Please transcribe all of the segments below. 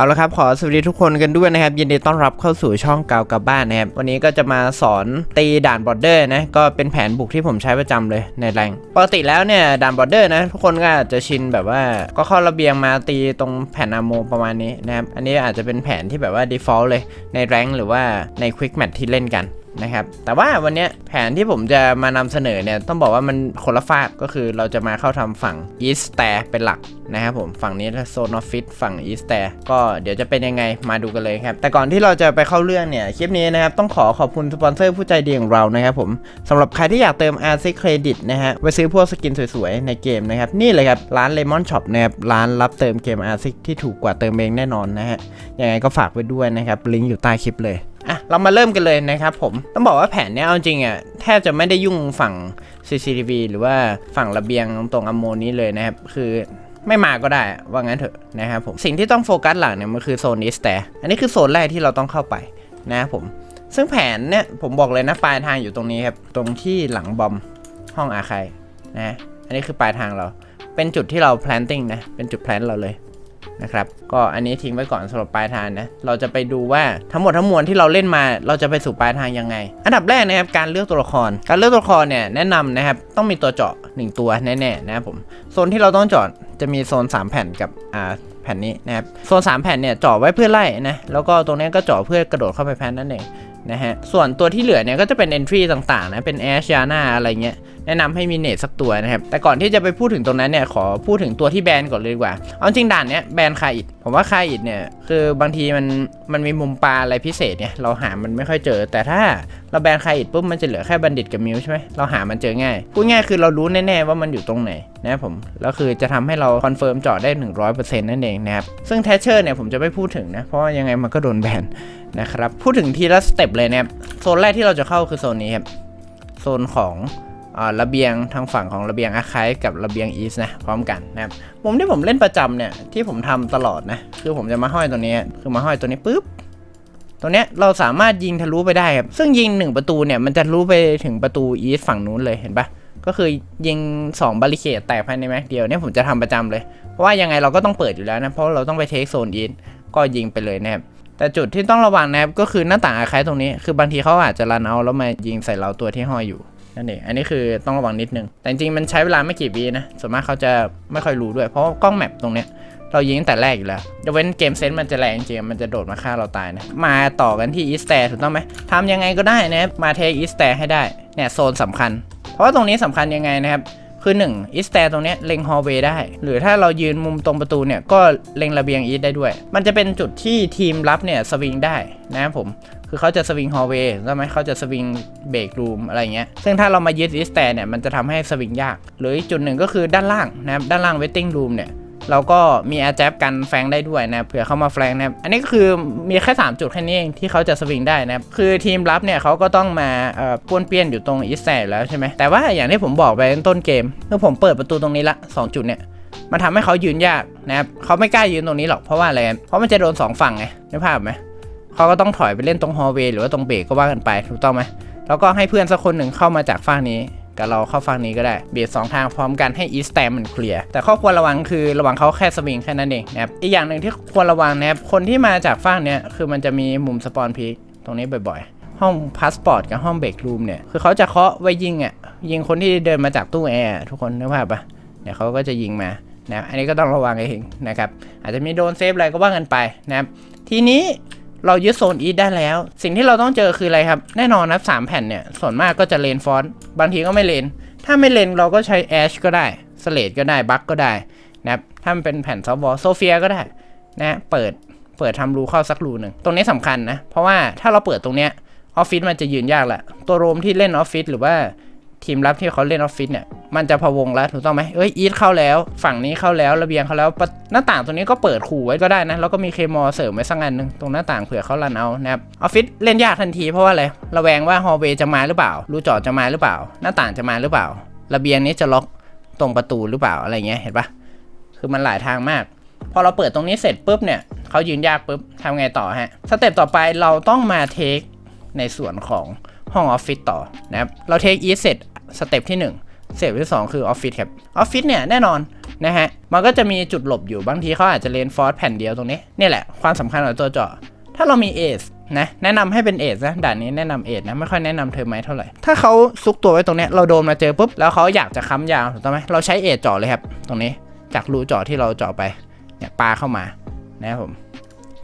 เอาละครับขอสวัสดีทุกคนกันด้วยนะครับยินดีต้อนรับเข้าสู่ช่องเก่ากับบ้านนะครับวันนี้ก็จะมาสอนตีด่านบอร์เดอร์นะก็เป็นแผนบุกที่ผมใช้ประจำเลยในแรงปกติแล้วเนี่ยด่านบอร์เดอร์นะทุกคนก็อาจจะชินแบบว่าก็เข้าระเบียงมาตีตรงแผ่นอะโมประมาณนี้นะครับอันนี้อาจจะเป็นแผนที่แบบว่า default เลยในแรงหรือว่าในควิกแมทที่เล่นกัน นะครับ แต่ว่าวันนี้แผนที่ผมจะมานำเสนอเนี่ยต้องบอกว่ามันคนละฝากก็คือเราจะมาเข้าทำฝั่ง East Stair เป็นหลักนะครับผมฝั่งนี้โซนออฟฟิศฝั่ง East Stair ก็เดี๋ยวจะเป็นยังไงมาดูกันเลยครับ แต่ก่อนที่เราจะไปเข้าเรื่องเนี่ยคลิปนี้นะครับต้องขอขอบคุณสปอนเซอร์ผู้ใจดีของเรานะครับผมสำหรับใครที่อยากเติม r c Credit นะฮะไปซื้อพวกสกินสวยๆ ในเกมนะครับนี่เลยครับร้าน Lemon Shop นะครับร้านรับเติมเกม r c ที่ถูกกว่าเติมเองแน่นอนนะฮะยังไงก็ฝากไว้ด้วยนะครับลิงก์อยู่ใต้คลิปเลย เรามาเริ่มกันเลยนะครับผม ต้องบอกว่าแผนเนี้ยเอาจริงอะแทบจะไม่ได้ยุ่งฝั่ง CCTV หรือว่าฝั่งระเบียงตรงอโมนี้เลยนะครับ คือไม่มาก็ได้ว่างั้นเถอะนะครับผมสิ่งที่ต้องโฟกัสหลังเนี่ยมันคือโซนอีสแต่อันนี้คือโซนแรกที่เราต้องเข้าไปนะครับผม ซึ่งแผนเนี่ยผมบอกเลยนะปลายทางอยู่ตรงนี้ครับ ตรงที่หลังบอมห้องอาคายนะอันนี้คือปลายทางเรา เป็นจุดที่เรา planting นะ เป็นจุดแพลนเราเลย นะครับ ก็อันนี้ทิ้งไว้ก่อนสำหรับปลายทางนะ เราจะไปดูว่าทั้งหมดทั้งมวลที่เราเล่นมา เราจะไปสู่ปลายทางยังไง อันดับแรกนะครับการเลือกตัวละคร การเลือกตัวละครเนี่ยแนะนำนะครับต้องมีตัวเจาะ 1 ตัวแน่ๆนะครับผม โซนที่เราต้องเจาะจะมีโซน 3 แผ่นกับอ่าแผ่นนี้นะครับ โซน 3 แผ่นเนี่ยเจาะไว้เพื่อไล่นะ แล้วก็ตรงนี้ก็เจาะเพื่อกระโดดเข้าไปแพนนั่นเองนะฮะ ส่วนตัวที่เหลือเนี่ยก็จะเป็น entry ต่างๆนะ เป็น a s h y a n a อะไรเงี้ย แนะนำให้มีเนตสักตัวนะครับแต่ก่อนที่จะไปพูดถึงตรงนั้นเนี่ยขอพูดถึงตัวที่แบนก่อนเลยดีกว่าเอาจริงด่านเนี้ยแบนคาอิดผมว่าคาอิดเนี่ยคือบางทีมันมันมีมุมปลาอะไรพิเศษเนี่ยเราหามันไม่ค่อยเจอ แต่ถ้าเราแบนคาอิดปุ๊บมันจะเหลือแค่บัณฑิตกับมิวใช่ไหมเราหามันเจอง่ายพูดง่ายคือเรารู้แน่ๆว่ามันอยู่ตรงไหนนะผมแล้วคือจะทำให้เราคอนเฟิร์มจาะได้ 100%นั่นเองนะครับซึ่งแทชเชอร์เนี่ยผมจะไม่พูดถึงนะเพราะยังไงมันก็โดนแบนนะครับพูดถึงทีละสเต็ปเลยนะครับโซนแรกที่เราจะเข้าคือโซนนี้ครับโซนของ ระเบียงทางฝั่งของระเบียงอาคายกับระเบียงอีสนะพร้อมกันนะครับมุมที่ผมเล่นประจำเนี่ยที่ผมทำตลอดนะคือผมจะมาห้อยตัวนี้คือมาห้อยตัวนี้ปุ๊บตัวเนี้ยเราสามารถยิงทะลุไปได้ครับซึ่งยิงหนึ่งประตูเนี่ยมันจะทะลุไปถึงประตูอีสฝั่งนู้นเลยเห็นปะก็คือยิง 2 บาริเคดแตกภายในแม็กเดียวเนี่ยผมจะทำประจำเลย เพราะว่ายังไงเราก็ต้องเปิดอยู่แล้วนะเพราะเราต้องไปเทคโซนอีสก็ยิงไปเลยนะครับแต่จุดที่ต้องระวังนะครับก็คือหน้าต่างอาคายตรงนี้คือบางทีเขาอาจจะรันเอาแล้วมายิงใส่เราตัวที่ห้อยอยู่ นั่นเอง อันนี้คือต้องระวังนิดนึง แต่จริงๆมันใช้เวลาไม่กี่วินะ ส่วนมากเขาจะไม่ค่อยรู้ด้วย เพราะกล้องแมปตรงเนี้ยเรายิงตั้งแต่แรกอยู่แล้วยกเว้นเกมเซนส์มันจะแรงจริงๆมันจะโดดมาฆ่าเราตายนะ มาต่อกันที่อีสแตร์ถูกต้องไหมทำยังไงก็ได้นะ มาเทคอีสแตร์ให้ได้ เนี่ยโซนสำคัญ เพราะว่าตรงนี้สำคัญยังไงนะครับ คือ1อีสแตร์ตรงนี้เล็งฮอลเวย์ได้ หรือถ้าเรายืนมุมตรงประตูเนี่ยก็เล็งระเบียงอีสได้ด้วย มันจะเป็นจุดที่ทีมรับเนี่ยสวิงได้นะครับผม คือเขาจะสวิงฮอลเวย์ใช่ไหมเขาจะสวิงเบรกรูมอะไรเงี้ย ซึ่งถ้าเรามายึดอีสแตเนี่ยมันจะทำให้สวิงยาก หรืออีกจุดหนึ่งก็คือด้านล่างนะครับ ด้านล่างเวทติ้งรูมเนี่ยเราก็มีแอร์แจ็บกันแฟงได้ด้วยนะเผื่อเข้ามาแฟงนะอันนี้ก็คือมีแค่ 3 จุดแค่นี้เองที่เขาจะสวิงได้นะคือทีมรับเนี่ยเขาก็ต้องมาอ่อป้วนเปี้ยนอยู่ตรงอีสแตอยู่แล้วใช่ไหมแต่ว่าอย่างที่ผมบอกไปต้นเกมเมื่อผมเปิดประตูตรงนี้ละ 2 จุดเนี่ยมันทำให้เขายืนยากนะครับเขาไม่กล้ายืนตรงนี้หรอกเพราะว่าอะไรเพราะมันจะโดนสองฝั่งไงนึกภาพไหม เขาก็ต้องถอยไปเล่นตรงฮอลเวย์หรือว่าตรงเบรกก็ว่ากันไปถูกต้องไหมแล้วก็ให้เพื่อนสักคนหนึ่งเข้ามาจากฝั่งนี้กับเราเข้าฝั่งนี้ก็ได้เบียดสองทางพร้อมกันให้อีสแตมมันเคลียร์แต่ข้อควรระวังคือระวังเขาแค่สวิงแค่นั้นเองนะครับอีกอย่างหนึ่งที่ควรระวังนะครับคนที่มาจากฝั่งเนี้ยคือมันจะมีมุมสปอนพีตรงนี้บ่อยๆ ห้องพาสปอร์ตกับห้องเบรกรูมเนี่ยคือเขาจะเคาะไว้ยิงอะยิงคนที่เดินมาจากตู้แอร์ทุกคนนึกภาพปะเนี่ยเขาก็จะยิงมานะอันนี้ก็ต้องระวังเองนะครับอาจจะมีโดนเซฟอะไรก็ว่ากันไปนะครับทีนี้ เรายึดโซนอีทได้แล้ว สิ่งที่เราต้องเจอคืออะไรครับ แน่นอนนะสามแผ่นเนี่ย ส่วนมากก็จะเลนฟอนต์บางทีก็ไม่เลน ถ้าไม่เลนเราก็ใช้แอชก็ได้สเลดก็ได้บัคก็ได้นะครับถ้ามันเป็นแผ่นซอฟต์วอลโซเฟียก็ได้นะเปิดเปิดทำรูเข้าสักรูหนึ่งตรงนี้สำคัญนะ เพราะว่าถ้าเราเปิดตรงเนี้ยออฟฟิศมันจะยืนยากแหละตัวโรมที่เล่นออฟฟิศหรือว่า ทีมรับที่เขาเล่นออฟฟิศเนี่ยมันจะพะวงแล้วถูกต้องไหมเอ้ยอีทเข้าแล้ว ฝั่งนี้เข้าแล้วระเบียงเข้าแล้วปะหน้าต่างตรงนี้ก็เปิดขู่ไว้ก็ได้นะแล้วก็มีเคมอเสริมไว้สักอันหนึ่งตรงหน้าต่างเผื่อเขารันเอานะครับออฟฟิศเล่นยากทันทีเพราะว่าอะไรระแวงว่าฮอลเวย์จะมาหรือเปล่ารูจอดจะมาหรือเปล่า หน้าต่างจะมาหรือเปล่า ระเบียงนี้จะล็อกตรงประตูหรือเปล่าอะไรเงี้ยเห็นปะคือมันหลายทางมาก พอเราเปิดตรงนี้เสร็จปุ๊บเนี่ยเขายืนยากปุ๊บทำไงต่อฮะสเต็ปต่อไปเราต้องมาเทคในส่วนของ ห้องออฟฟิศต่อนะครับเราเทคอีเสร็จสเต็ปที่1สเต็ปที่ 2 คือออฟฟิศครับออฟฟิศเนี่ยแน่นอนนะฮะมันก็จะมีจุดหลบอยู่บางทีเขาอาจจะเลนฟอร์สแผ่นเดียวตรงนี้นี่แหละความสำคัญของตัวเจาะถ้าเรามีเอสนะแนะนำให้เป็นเอสนะด่านนี้แนะนำเอสนะไม่ค่อยแนะนำเทอร์มเท่าไหร่ถ้าเขาซุกตัวไว้ตรงนี้เราโดนมาเจอปุ๊บแล้วเขาอยากจะค้ำยาวถูกต้องไหมเราใช้เอสเจาะเลยครับตรงนี้จากรูเจาะที่เราเจาะไปเนี่ยปาเข้ามานะครับผม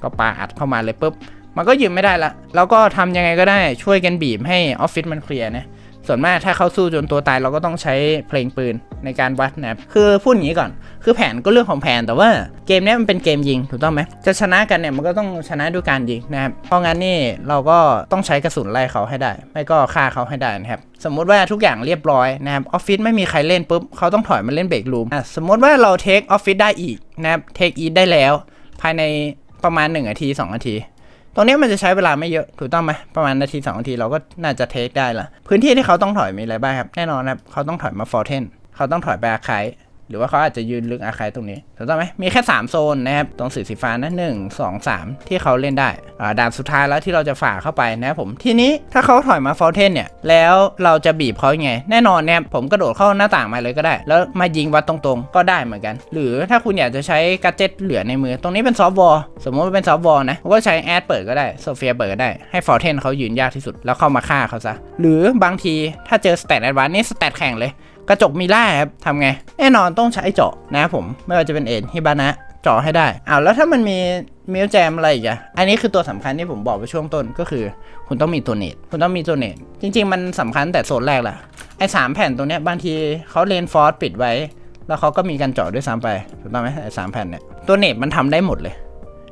ก็ปาอัดเข้ามาเลยปุ๊บ มันก็ยืมไม่ได้ละ แล้วก็ทำยังไงก็ได้ช่วยกันบีบให้ออฟฟิศมันเคลียร์นะส่วนมากถ้าเขาสู้จนตัวตายเราก็ต้องใช้เพลงปืนในการวัดนะครับคือพูดอย่างนี้ก่อน คือแผนก็เรื่องของแผนแต่ว่าเกมนี้มันเป็นเกมยิงถูกต้องไหมจะชนะกันเนี่ยมันก็ต้องชนะด้วยการยิงนะครับเพราะงั้นนี่เราก็ต้องใช้กระสุนไล่เขาให้ได้ ไม่ก็ฆ่าเขาให้ได้นะครับสมมุติว่าทุกอย่างเรียบร้อยนะครับออฟฟิศไม่มีใครเล่นปุ๊บเขาต้องถอยมาเล่นเบรกรูมอะสมมติว่าเราเทคออฟฟิศได้อีกนะครับเทคอีทได้แล้ว ภายในประมาณ1นาที2นาที ตรงนี้มันจะใช้เวลาไม่เยอะถูกต้องไหมประมาณนาที2นาทีเราก็น่าจะเทคได้ละพื้นที่ที่เขาต้องถอยมีอะไรบ้างครับ แน่นอนครับเขาต้องถอยมาฟอร์เทนเขาต้องถอยไปอาคาย หรือว่าเขาอาจจะยืนลึกอาคายตรงนี้ถูกต้องไหมมีแค่ 3 โซนนะครับ ตรงสีสีฟ้านะหนึ่งสองสามที่เขาเล่นได้อ่าด่านสุดท้ายแล้วที่เราจะฝ่าเข้าไปนะครับผมทีนี้ถ้าเขาถอยมาฟอร์เทนเนี่ยแล้วเราจะบีบเขายังไง แน่นอนเนี่ยผมกระโดดเข้าหน้าต่างมาเลยก็ได้ แล้วมายิงวัดตรงๆ ก็ได้เหมือนกัน หรือถ้าคุณอยากจะใช้กัจเจ็ตเหลือในมือ ตรงนี้เป็นซอฟต์วอลสมมติว่าเป็นซอฟต์วอลนะผมก็ใช้แอดเปิดก็ได้โซเฟียเปิดก็ได้ให้ฟอร์เทนเขายืนยากที่สุดแล้วเข้ามาฆ่าเขาซะหรือบางทีถ้าเจอสเตตแอดวานนี่สเตตแข่งเลย กระจกมีล่าครับทำไง แน่นอนต้องใช้เจาะนะครับผม ไม่ว่าจะเป็นเอ็นฮิบานะเจาะให้ได้อ้าวแล้วถ้ามันมีมิวแจมอะไรอีกอะอันนี้คือตัวสำคัญที่ผมบอกไปช่วงต้นก็คือ คุณต้องมีตัวเนตคุณต้องมีตัวเนตจริง ๆ มันสำคัญแต่โซนแรกแหละไอ้สามแผ่นตรงเนี้ยบางทีเขาเลนฟอร์สปิดไว้ แล้วเขาก็มีการเจาะด้วยซ้ำไปถูกต้องไหมไอ้สามแผ่นเนี่ยตัวเนตมันทำได้หมดเลย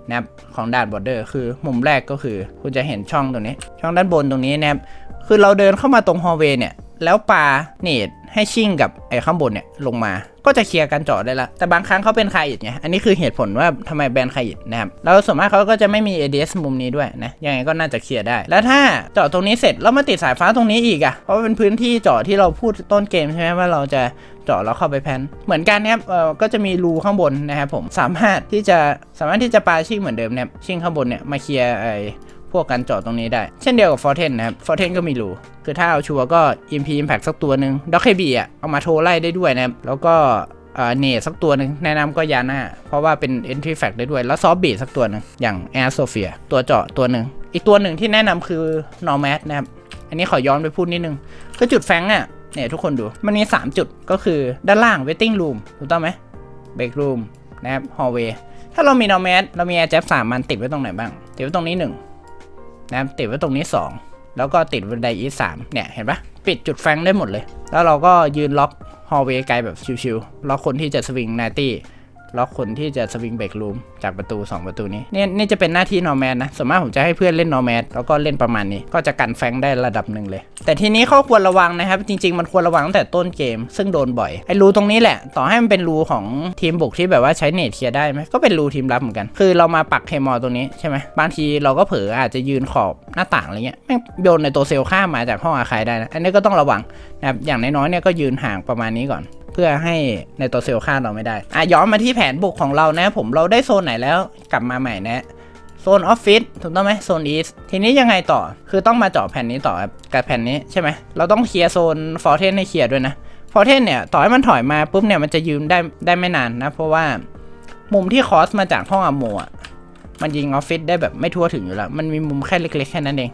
นะครับของด่านบอร์เดอร์คือมุมแรกก็คือ คุณจะเห็นช่องตรงนี้ ช่องด้านบนตรงนี้นะครับคือเราเดินเข้ามาตรงฮอลเวย์เนี่ย แล้วปลาเนตให้ชิ่งกับไอ้ข้างบนเนี่ยลงมา ก็จะเคลียร์กันเจาะได้ละ แต่บางครั้งเขาเป็นคาอิดไง อันนี้คือเหตุผลว่าทำไมแบนคาอิดนะครับ แล้วส่วนมากเขาก็จะไม่มี ADS มุมนี้ด้วยนะ ยังไงก็น่าจะเคลียร์ได้ แล้วถ้าเจาะตรงนี้เสร็จแล้วมาติดสายฟ้าตรงนี้อีกอะเพราะเป็นพื้นที่เจาะที่เราพูดต้นเกมใช่ไหมว่าเราจะเจาะแล้วเข้าไปแพนเหมือนกันนะครับเอ่อก็จะมีรูข้างบนนะครับผม สามารถที่จะสามารถที่จะปาชิ่งเหมือนเดิมเนี่ยชิ่งข้างบนเนี่ยมาเคลียร์ไอ้ พวกกันเจาะตรงนี้ได้ เช่นเดียวกับ Forten นนะครับ Forten ก็มีรูคือถ้าเอาชัวร์ก็ MP Impact สักตัวหนึ่งด็อกเคบีอะเอามาโทรไล่ได้ด้วยนะครับแล้วก็เอ่อเนสักตัวหนึ่งแนะนำก็ยาน่าเพราะว่าเป็น Entry Fact ได้ด้วย แล้วซอฟบีสักตัวหนึ่งอย่าง Air Sophia ตัวเจาะตัวหนึ่งอีกตัวหนึ่งที่แนะนำคือ Nomad นะครับ อันนี้ขอย้อนไปพูดนิดนึง คือจุดแฟงอะเนี่ยทุกคนดูมันมี 3 จุดก็คือด้านล่าง Waiting Room ถูกต้องไหม Break Room นะครับ Hallway ถ้าเรามี Nomad เรามี Air Jab 3มันติดไว้ตรงไหนบ้าง ติดไว้ตรงนี้ 1 นะครับติดไว้ตรงนี้ 2 แล้วก็ติดบันไดอีสามเนี่ยเห็นปะปิดจุดแฟงได้หมดเลย แล้วเราก็ยืนล็อกฮอลเวย์ไกลแบบชิวๆล็อกคนที่จะสวิงนาตี้ ล็อกคนที่จะสวิงเบรกรูมจากประตู 2 ประตูนี้เนี่ยนี่จะเป็นหน้าที่นอร์แมนนะส่วนมากผมจะให้เพื่อนเล่นนอร์แมนแล้วก็เล่นประมาณนี้ ก็จะกันแฟงได้ระดับหนึ่งเลย แต่ทีนี้ข้อควรระวังนะครับ จริง ๆ มันควรระวังตั้งแต่ต้นเกม ซึ่งโดนบ่อยไอ้รูตรงนี้แหละ ต่อให้มันเป็นรูของทีมบุกที่แบบว่าใช้เนตเคลียร์ได้ไหมก็เป็นรูทีมรับเหมือนกัน คือเรามาปักเคมอลตรงนี้ใช่ไหมบางทีเราก็เผลออาจจะยืนขอบหน้าต่างอะไรเงี้ยแม่งโยนในตัวเซลล์ข้ามมาจากห้องอาคายได้นะอันนี้ก็ต้องระวังนะครับอย่างน้อยๆเนี่ยก็ยืนห่างประมาณนี้ก่อน เพื่อให้ในตัวเซลล์ฆ่าเราไม่ได้อะย้อนมาที่แผนบุกของเรานะผมเราได้โซนไหนแล้วกลับมาใหม่นะโซนออฟฟิศถูกต้องไหมโซนอีสทีนี้ยังไงต่อคือต้องมาเจาะแผ่นนี้ต่อกับแผ่นนี้ใช่ไหมเราต้องเคลียร์โซนฟอร์เทนให้เคลียร์ด้วยนะฟอร์เทนเนี่ยต่อให้มันถอยมาปุ๊บเนี่ยมันจะยืมได้ได้ไม่นานนะเพราะว่ามุมที่คอสมาจากห้องอโมะมันยิงออฟฟิศได้แบบไม่ทั่วถึงอยู่แล้ว มันมีมุมแค่เล็กๆแค่นั้นเอง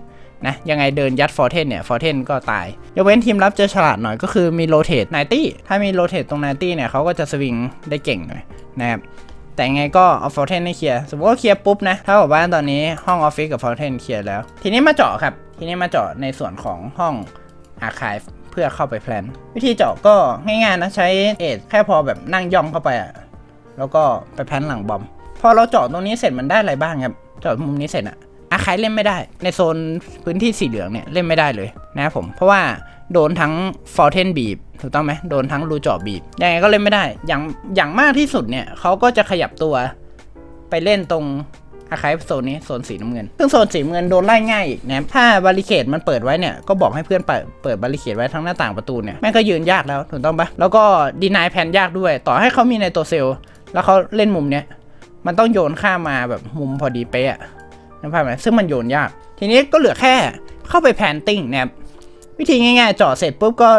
นะยังไงเดินยัดฟอร์เทนเนี่ยฟอร์เทนก็ตายยกเว้นทีมรับจะฉลาดหน่อยก็คือมีโรเตทไนตี้ถ้ามีโรเตทตรงไนตี้เนี่ยเขาก็จะสวิงได้เก่งหน่อยนะครับแต่ยังไงก็เอาฟอร์เทนให้เคลียร์สมมติว่าเคลียร์ปุ๊บนะถ้าบอกว่าตอนนี้ห้องออฟฟิศกับฟอร์เทนเคลียร์แล้ว ทีนี้มาเจาะครับ ทีนี้มาเจาะในส่วนของห้องอาคายเพื่อเข้าไปแพลนวิธีเจาะก็ง่ายๆนะใช้เอทแค่พอแบบนั่งย่องเข้าไปอะแล้วก็ไปแพลนหลังบอมพอเราเจาะตรงนี้เสร็จมันได้อะไรบ้างครับเจาะมุมนี้เสร็จอะ อาคายเล่นไม่ได้ ในโซนพื้นที่สีเหลืองเนี่ยเล่นไม่ได้เลยนะครับผมเพราะว่าโดนทั้งฟอร์เทนบีบถูกต้องไหมโดนทั้งรูจาะบีบยังไงก็เล่นไม่ได้ อย่างอย่างมากที่สุดเนี่ยเขาก็จะขยับตัวไปเล่นตรงอาคายโซนนี้โซนสีน้ำเงิน ซึ่งโซนสีน้ำเงินโดนไล่ง่ายอีกนะถ้าบาริเคดมันเปิดไว้เนี่ย ก็บอกให้เพื่อนเปิดเปิดบาริเคดไว้ทั้งหน้าต่างประตูเนี่ย แม่งก็ยืนยากแล้วถูกต้องปะแล้วก็ดีนายแพนยากด้วย ต่อให้เขามีในตัวเซลแล้วเขาเล่นมุมเนี้ย มันต้องโยนข้ามมาแบบมุมพอดีเป๊ะ นึกภาพไหมซึ่งมันโยนยาก ทีนี้ก็เหลือแค่เข้าไปแพนติ้งนะครับวิธีง่ายๆเจาะเสร็จปุ๊บก็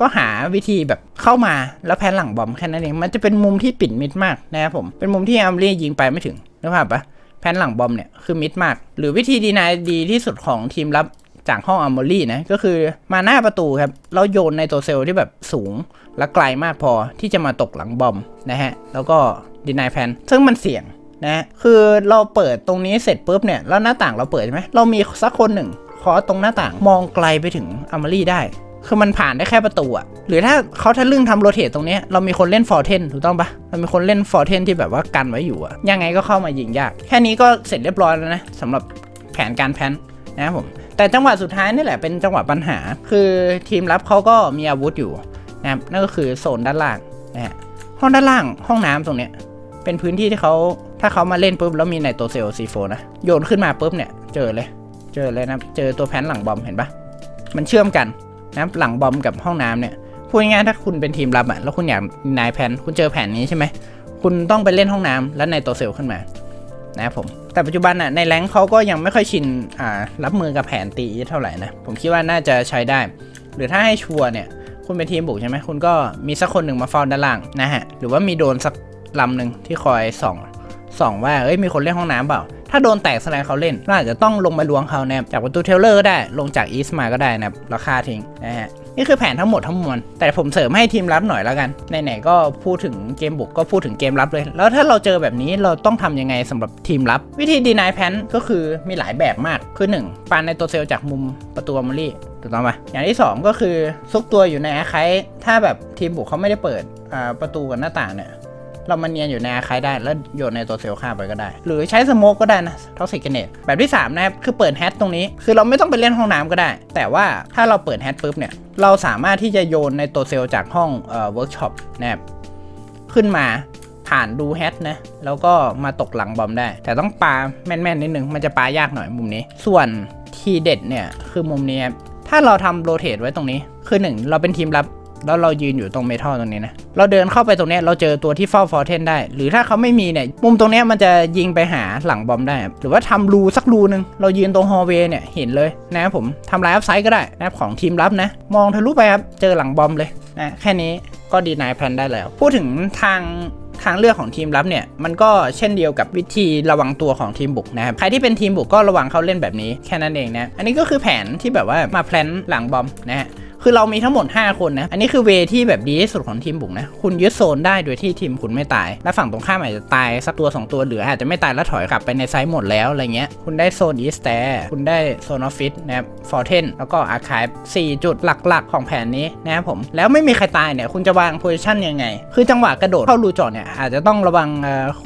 ก็หาวิธีแบบเข้ามาแล้วแพนหลังบอมแค่นั้นเองมันจะเป็นมุมที่ปิดมิดมากนะครับผมเป็นมุมที่อัมรียิงไปไม่ถึงนึกภาพปะแพนหลังบอมเนี่ยคือมิดมาก หรือวิธีดีนายดีที่สุดของทีมรับจากห้องอัมเรี่นะก็คือมาหน้าประตูครับแล้วโยนในตัวเซลล์ที่แบบสูงและไกลมากพอที่จะมาตกหลังบอมนะฮะแล้วก็ดีนายแพนซึ่งมันเสี่ยง นะคือเราเปิดตรงนี้เสร็จปุ๊บเนี่ยแล้วหน้าต่างเราเปิดใช่ไหมเรามีสักคนหนึ่งเคาะตรงหน้าต่างมองไกลไปถึงอัมเมอรี่ได้ คือมันผ่านได้แค่ประตูอะหรือถ้าเขาทะลึ่งทำโรเตทตรงนี้เรามีคนเล่นฟอร์เทนถูกต้องปะเรามีคนเล่นฟอร์เทนที่แบบว่ากันไว้อยู่อะยังไงก็เข้ามายิงยาก แค่นี้ก็เสร็จเรียบร้อยแล้วนะสำหรับแผนการแพนนะครับผมแต่จังหวะสุดท้ายนี่แหละเป็นจังหวะปัญหา คือทีมรับเขาก็มีอาวุธอยู่นะครับนั่นก็คือโซนด้านล่างนะฮะห้องด้านล่างห้องน้ำตรงเนี้ยเป็นพื้นที่ที่เขา ถ้าเขามาเล่นปุ๊บแล้วมีไนโตรเซลซีโฟนะ โยนขึ้นมาปุ๊บเนี่ย เจอเลย เจอเลยนะ เจอตัวแผ่นหลังบอมเห็นปะมันเชื่อมกันนะหลังบอมกับห้องน้ำเนี่ยพูดง่ายๆถ้าคุณเป็นทีมรับอะแล้วคุณอยากนายแผ่นคุณเจอแผ่นนี้ใช่ไหมคุณต้องไปเล่นห้องน้ำแล้วไนโตรเซลขึ้นมานะครับผมแต่ปัจจุบันอะในแรงเขาก็ยังไม่ค่อยชินอ่ารับมือกับแผนตีเท่าไหร่นะผมคิดว่าน่าจะใช้ได้ หรือถ้าให้ชัวร์เนี่ย คุณเป็นทีมบุกใช่ไหมคุณก็มีสักคนหนึ่งมาเฝ้าด้านล่างนะฮะหรือว่ามีโดนสักลำหนึ่งที่คอยส่อง ส่องว่าเอ้ยมีคนเล่นห้องน้ำเปล่า ถ้าโดนแตกแสดงเขาเล่นก็อาจจะต้องลงมาล้วงเขานะครับจากประตูเทเลอร์ก็ได้ลงจากอีสมาก็ได้นะครับราคาทิ้งนะฮะนี่คือแผนทั้งหมดทั้งมวลแต่ผมเสริมให้ทีมรับหน่อยแล้วกันไหนๆก็พูดถึงเกมบุกก็พูดถึงเกมรับเลย แล้วถ้าเราเจอแบบนี้เราต้องทำยังไงสำหรับทีมรับ วิธีดีนายแพนก็คือมีหลายแบบมากคือ 1ปานในตัวเซลจากมุมประตูอมอรี่ถูกต้องปะอย่างที่ 2 ก็คือซุกตัวอยู่ในอาคายถ้าแบบทีมบุกเขาไม่ได้เปิดประตูกับหน้าต่างเนี่ย เรามาเนียนอยู่ในอาคายได้ แล้วโยนในตัวเซลล์ข้าไปก็ได้ หรือใช้สโมกก็ได้นะท็อกซิกเนตแบบที่ 3 นะครับ คือเปิดแฮตตรงนี้ คือเราไม่ต้องไปเล่นห้องน้ำก็ได้ แต่ว่าถ้าเราเปิดแฮตปุ๊บเนี่ย เราสามารถที่จะโยนในตัวเซลล์จากห้องเอ่อเวิร์กช็อปนะครับขึ้นมาผ่านดูแฮตนะ แล้วก็มาตกหลังบอมได้ แต่ต้องปาแม่นๆนิดนึง มันจะปายากหน่อยมุมนี้ ส่วนทีเด็ดเนี่ยคือมุมนี้ถ้าเราทำโรเตทไว้ตรงนี้ คือหนึ่งเราเป็นทีมรับ แล้วเรายืนอยู่ตรงเมทัลตรงนี้นะ เราเดินเข้าไปตรงนี้เราเจอตัวที่เฝ้าฟอร์เทนได้ หรือถ้าเขาไม่มีเนี่ย มุมตรงนี้มันจะยิงไปหาหลังบอมได้ หรือว่าทำรูสักรูนึงเรายืนตรงฮอลเวย์เนี่ยเห็นเลยนะผมทำลน์อัพไซด์ก็ได้นะของทีมรับนะ มองทะลุไปครับเจอหลังบอมเลยนะแค่นี้ก็ดีนายแพลนได้แล้ว พูดถึงทางทางเลือกของทีมรับเนี่ยมันก็เช่นเดียวกับวิธีระวังตัวของทีมบุกนะครับใครที่เป็นทีมบุกก็ระวังเขาเล่นแบบนี้แค่นั้นเองนะอันนี้ก็คือแผนที่แบบว่ามาแพลนหลังบอมนะฮะ คือเรามีทั้งหมด 5 คนนะ อันนี้คือเวที่แบบดีที่สุดของทีมบุกนะ คุณยึดโซนได้โดยที่ทีมคุณไม่ตาย และฝั่งตรงข้ามอาจจะตายสักตัว 2 ตัวเหลืออาจจะไม่ตายแล้วถอยกลับไปในไซส์หมดแล้วอะไรเงี้ย คุณได้โซนอีสแตร์คุณได้โซนออฟฟิศนะครับ ฟอร์เทน แล้วก็อาร์คาย4จุดหลักๆ ของแผนนี้นะครับผม แล้วไม่มีใครตายเนี่ย คุณจะวางโพซิชันยังไง คือจังหวะกระโดดเข้ารูจอดเนี่ยอาจจะต้องระวัง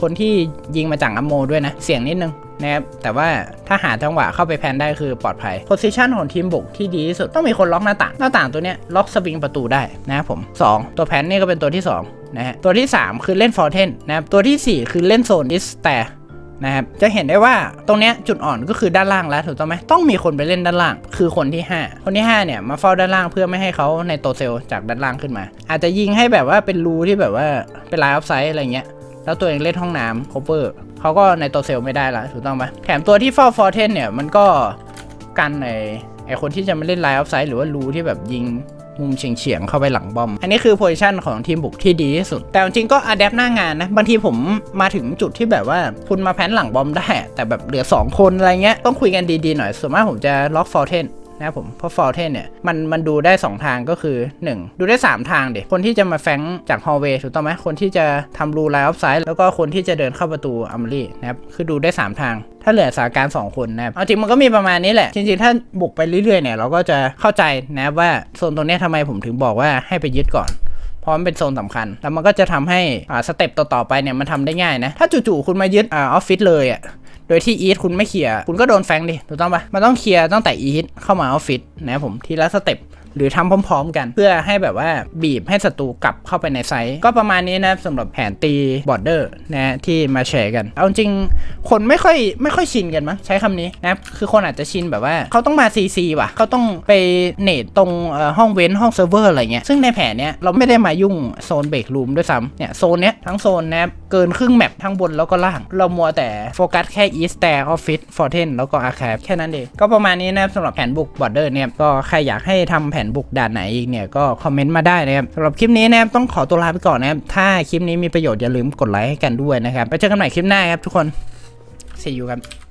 คนที่ยิงมาจากอัมโมด้วยนะ เสี่ยงนิดนึง นะครับแต่ว่าถ้าหาจังหวะเข้าไปแพนได้คือปลอดภัยโพซิชันของทีมบุกที่ดีที่สุดต้องมีคนล็อกหน้าต่างหน้าต่างตัวเนี้ยล็อกสวิงประตูได้นะครับผม 2 ตัวแพนนี่ก็เป็นตัวที่ 2 นะฮะตัวที่ 3 คือเล่นฟอร์เทนนะครับตัวทีสี่ 4 คือเล่นโซนดิสแต่นะครับจะเห็นได้ว่าตรงเนี้ยจุดอ่อนก็คือด้านล่างแล้วถูกต้องไหมต้องมีคนไปเล่นด้านล่าง คือคนที่ 5 คนที่ 5 เนี่ยมาเฝ้าด้านล่างเพื่อไม่ให้เขาในโตเซลจากด้านล่างขึ้นมา อาจจะยิงให้แบบว่าเป็นรูที่แบบว่าเป็นไลน์ออฟไซด์อะไรเงี้ยแล้วตัวเองเล่นห้องน้ำโคเปอร์ เขาก็ในตัวเซลล์ไม่ได้ละถูกต้องปะแถมตัวที่เฝ้าฟอร์เทนเนี่ยมันก็กันไอไอคนที่จะมาเล่นไลน์ออฟไซด์หรือว่ารูที่แบบยิงมุมเฉียงๆเข้าไปหลังบอม อันนี้คือโพซิชันของทีมบุกที่ดีที่สุด แต่จริงๆก็อัดแอปหน้างานนะ บางทีผมมาถึงจุดที่แบบว่าคุณมาแพนหลังบอมได้ แต่แบบเหลือ 2 คนอะไรเงี้ย ต้องคุยกันดีๆหน่อย ส่วนมากผมจะล็อกฟอร์เทน นะครับผมเพราะฟอร์เทนเนี่ยมันมันดูได้ 2 ทางก็คือ 1 ดูได้ 3 ทางเด็กคนที่จะมาแฟงจากฮอลเวย์ถูกต้องไหมคนที่จะทำรูไลน์ออฟไซด์แล้วก็คนที่จะเดินเข้าประตูอัมรีนะครับคือดูได้ 3 ทาง ถ้าเหลือสาการ 2 คนนะครับเอาจริงมันก็มีประมาณนี้แหละ จริงๆ ถ้าบุกไปเรื่อยๆเนี่ยเราก็จะเข้าใจนะว่าโซนตรงนี้ทำไมผมถึงบอกว่าให้ไปยึดก่อนเพราะมันเป็นโซนสำคัญ แล้วมันก็จะทำให้สเต็ปต่อๆไปเนี่ยมันทำได้ง่ายนะ ถ้าจู่ๆคุณมายึดอออฟฟิศเลยอะ โดยที่อีทคุณไม่เคลียร์คุณก็โดนแฟงดิถูกต้องปะมันต้องเคลียร์ตั้งแต่อีทเข้ามาออฟฟิศนะครับผมทีละสเต็ป หรือทำพร้อม ๆ กัน เพื่อให้แบบว่าบีบให้ศัตรูกลับเข้าไปในไซต์ก็ประมาณนี้นะสำหรับแผนตีบอร์เดอร์นะที่มาแชร์กัน เอาจริงคนไม่ค่อยไม่ค่อยชินกันมั้งใช้คำนี้นะคือคนอาจจะชินแบบว่าเขาต้องมา CC ว่ะเขาต้องไปเนตตรงอ่อห้องเว้นห้องเซิร์ฟเวอร์อะไรเงี้ยซึ่งในแผนเนี้ยเราไม่ได้มายุ่งโซนเบรกรูมด้วยซ้ำเนี่ยโซนเนี้ยทั้งโซนนะเกินครึ่งแมปทั้งบนแล้วก็ล่าง เรามัวแต่โฟกัสแค่ East Stair Office Fortin แล้วก็ Archive แค่นั้นเองก็ประมาณนี้นะสำหรับแผนบุกบอร์เดอร์เนี่ยก็ใครอยากให้ทำแผนบุกด่านไหนอีกเนี่ยก็คอมเมนต์มาได้นะครับสำหรับคลิปนี้นะครับต้องขอตัวลาไปก่อนนะครับถ้าคลิปนี้มีประโยชน์อย่าลืมกดไลค์ให้กันด้วยนะครับไปเจอกันใหม่คลิปหน้าครับทุกคน see you ครับ